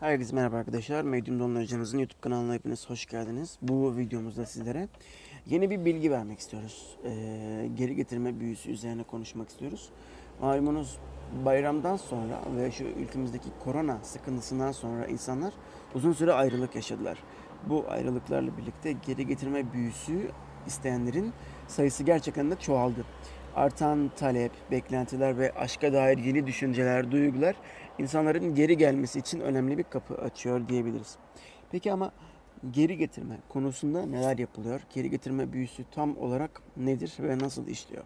Herkese merhaba arkadaşlar. Medium Donlar Hocamızın YouTube kanalına hepiniz hoş geldiniz. Bu videomuzda sizlere yeni bir bilgi vermek istiyoruz. Ee, geri getirme büyüsü üzerine konuşmak istiyoruz. Malumunuz bayramdan sonra ve şu ülkemizdeki korona sıkıntısından sonra insanlar uzun süre ayrılık yaşadılar. Bu ayrılıklarla birlikte geri getirme büyüsü isteyenlerin sayısı gerçekten de çoğaldı. Artan talep, beklentiler ve aşka dair yeni düşünceler, duygular insanların geri gelmesi için önemli bir kapı açıyor diyebiliriz. Peki ama geri getirme konusunda neler yapılıyor? Geri getirme büyüsü tam olarak nedir ve nasıl işliyor?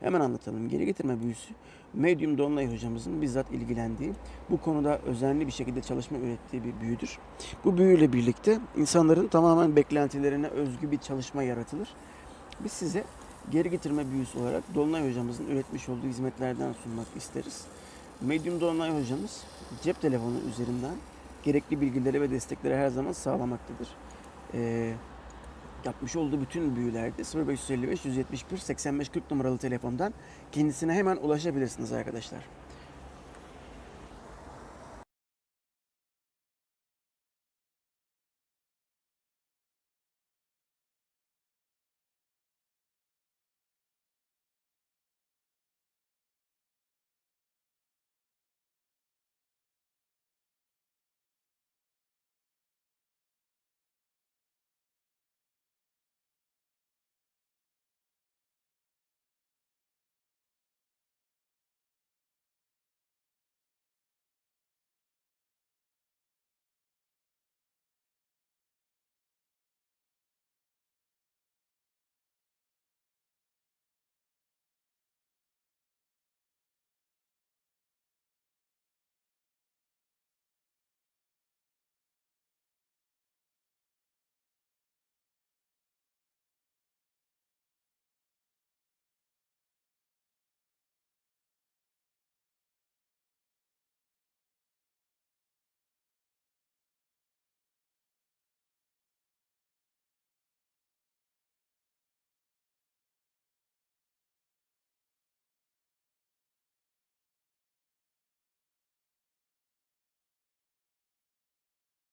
Hemen anlatalım. Geri getirme büyüsü Medium Dolunay hocamızın bizzat ilgilendiği, bu konuda özenli bir şekilde çalışma ürettiği bir büyüdür. Bu büyüyle birlikte insanların tamamen beklentilerine özgü bir çalışma yaratılır. Biz size geri getirme büyüsü olarak Dolunay hocamızın üretmiş olduğu hizmetlerden sunmak isteriz. Medium Dolunay hocamız cep telefonu üzerinden gerekli bilgileri ve destekleri her zaman sağlamaktadır. Ee, yapmış olduğu bütün büyülerde 0555 171 85 40 numaralı telefondan kendisine hemen ulaşabilirsiniz arkadaşlar.